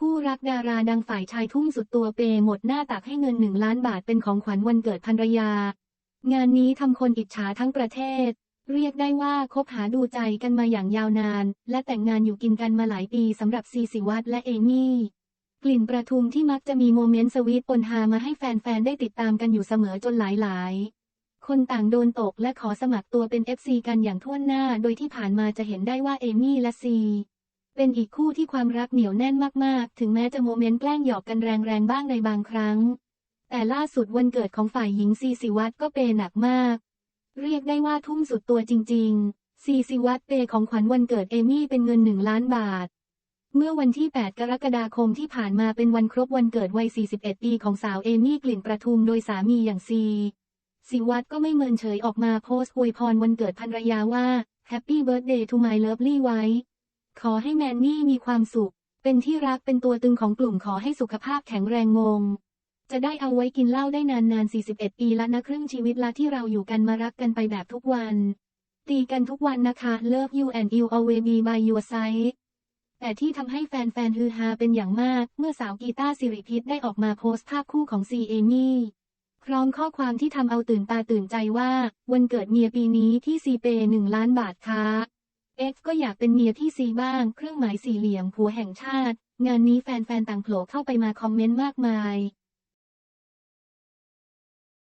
คู่รักดาราดังฝ่ายชายทุ่มสุดตัวเปย์หมดหน้าตักให้เงินหนึ่งล้านบาทเป็นของขวัญวันเกิดภรรยา งานนี้ทำคนอิจฉาทั้งประเทศ เรียกได้ว่าคบหาดูใจกันมาอย่างยาวนาน และแต่งงานอยู่กินกันมาหลายปีสำหรับซีสิวัตและเอมี่ กลิ่นประทุมที่มักจะมีโมเมนต์สวีทปนฮามาให้แฟนๆ ได้ติดตามกันอยู่เสมอจนหลายๆคนต่างโดนตกและขอสมัครตัวเป็น FC กันอย่างท่วนหน้า โดยที่ผ่านมาจะเห็นได้ว่าเอมี่และซี เป็นอีกคู่ที่ความรักเหนียวแน่นมากๆ ถึงแม้จะโมเมนต์แกล้งหยอกกันแรงๆบ้างในบางครั้ง แต่ล่าสุดวันเกิดของฝ่ายหญิงซีสิวัตก็เปย์หนักมาก เรียกได้ว่าทุ่มสุดตัวจริง ๆ ซีสิวัตเปย์ของขวัญวันเกิดเอมี่เป็นเงินหนึ่งล้านบาท เมื่อวันที่ 8 กรกฎาคมที่ผ่านมาเป็นวันครบวันเกิดวัย 41 ปีของสาวเอมี่กลิ่นประทุมโดยสามีอย่างซีสิวัตก็ไม่เมินเฉยออกมาโพสต์อวยพรวันเกิดภรรยาว่า Happy Birthday to my lovely wife ขอให้แมนนี่มีความสุข เป็นที่รักเป็นตัวตึงของกลุ่มขอให้สุขภาพแข็งแรงงง จะได้เอาไว้กินเหล้าได้นานๆ41 ปีละนะครึ่งชีวิตละที่เราอยู่กันมารักกันไปแบบทุกวัน ตีกันทุกวันนะคะ Love you and you always be by your side แต่ที่ทำให้แฟนๆฮือฮาเป็นอย่างมาก เมื่อสาวกีตาร์สิริพิษได้ออกมาโพสต์ภาพคู่ของซีเอมี่พร้อมข้อความที่ทำเอาตื่นตาตื่นใจว่า วันเกิดเมียปีนี้ที่ซีเปหนึ่งล้านบาทค่ะ เอ็กซ์ก็อยากเป็นเมียที่ซีบ้าง เครื่องหมายสี่เหลี่ยมผัวแห่งชาติ งานนี้แฟนๆต่างโผล่เข้าไปมาคอมเมนต์มากมาย